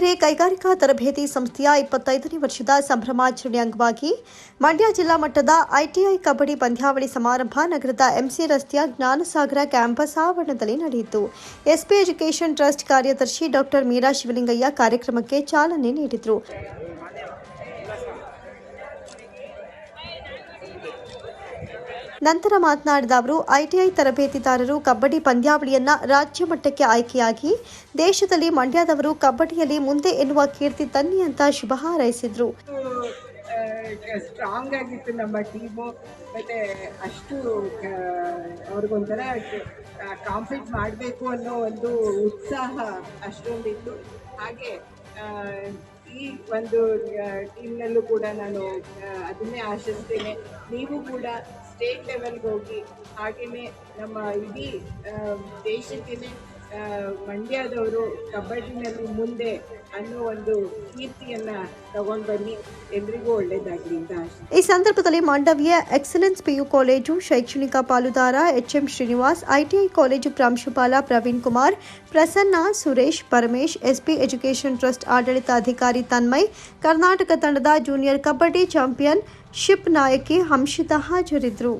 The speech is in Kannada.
ಚಳ್ಳಕೆರೆ ಕೈಗಾರಿಕಾ ತರಬೇತಿ ಸಂಸ್ಥೆಯ ಇಪ್ಪತ್ತೈದನೇ ವರ್ಷದ ಸಂಭ್ರಮಾಚರಣೆ ಅಂಗವಾಗಿ ಮಂಡ್ಯ ಜಿಲ್ಲಾ ಮಟ್ಟದ ಐಟಿಐ ಕಬಡ್ಡಿ ಪಂದ್ಯಾವಳಿ ಸಮಾರಂಭ ನಗರದ ಎಂಸಿ ರಸ್ತೆಯ ಜ್ಞಾನಸಾಗರ ಕ್ಯಾಂಪಸ್ ಆವರಣದಲ್ಲಿ ನಡೆಯಿತು. ಎಸ್ಪಿ ಎಜುಕೇಷನ್ ಟ್ರಸ್ಟ್ ಕಾರ್ಯದರ್ಶಿ ಡಾಕ್ಟರ್ ಮೀರಾ ಶಿವಲಿಂಗಯ್ಯ ಕಾರ್ಯಕ್ರಮಕ್ಕೆ ಚಾಲನೆ ನೀಡಿದರು. ನಂತರ ಮಾತನಾಡಿದ ಅವರು, ಐಟಿಐ ತರಬೇತಿದಾರರು ಕಬಡ್ಡಿ ಪಂದ್ಯಾವಳಿಯನ್ನ ರಾಜ್ಯ ಮಟ್ಟಕ್ಕೆ ಆಯ್ಕೆಯಾಗಿ, ದೇಶದಲ್ಲಿ ಮಂಡ್ಯದವರು ಕಬಡ್ಡಿಯಲ್ಲಿ ಮುಂದೆ ಎನ್ನುವ ಕೀರ್ತಿ ತನ್ನಿ ಅಂತ ಶುಭ ಹಾರೈಸಿದ್ರು. ಸ್ಟ್ರಾಂಗ್ ಆಗಿತ್ತು ನಮ್ಮ ಟೀಮು ಮತ್ತು ಅಷ್ಟು ಅವ್ರಿಗೊಂಥರ ಕಾಂಪೀಟ್ ಮಾಡಬೇಕು ಅನ್ನೋ ಒಂದು ಉತ್ಸಾಹ ಅಷ್ಟೊಂದಿತ್ತು. ಹಾಗೆ ಈ ಒಂದು ಟೀಮ್ನಲ್ಲೂ ಕೂಡ ನಾನು ಅದನ್ನೇ ಆಶಿಸ್ತೇನೆ. ನೀವು ಕೂಡ ಸ್ಟೇಟ್ ಲೆವೆಲ್ಗೆ ಹೋಗಿ ಹಾಗೆಯೇ ನಮ್ಮ ಇಡೀ ದೇಶಕ್ಕೇ ಮಂಡ್ಯದವರು ಕಬಡ್ಡಿನಲ್ಲಿ ಮುಂದೆ ಅನ್ನೋ ಒಂದು ಕೀರ್ತಿಯನ್ನ ತಗೊಂಡು ಬನ್ನಿ ಎಲ್ರಿಗೂ ಒಳ್ಳೇದಾಗಲಿ ಅಂತ ಈ ಸಂದರ್ಭದಲ್ಲಿ ಮಾಂಡವ್ಯ ಎಕ್ಸಲೆನ್ಸ್ ಪಿಯು ಕಾಲೇಜು, ಶೈಕ್ಷಣಿಕ ಪಾಲುದಾರ H M Srinivas, ITI college ಪ್ರಾಂಶುಪಾಲ Praveen Kumar, Prasanna Suresh, Paramesh, SP education trust ಆಡಳಿತಾಧಿಕಾರಿ ತನ್ಮಯ್, ಕರ್ನಾಟಕ ತಂಡದ ಜೂನಿಯರ್ ಕಬಡ್ಡಿ ಚಾಂಪಿಯನ್ ಶಿಪ್ ನಾಯಕಿ ಹಂಷಿತಾ ಹಾಜರಿದ್ದರು.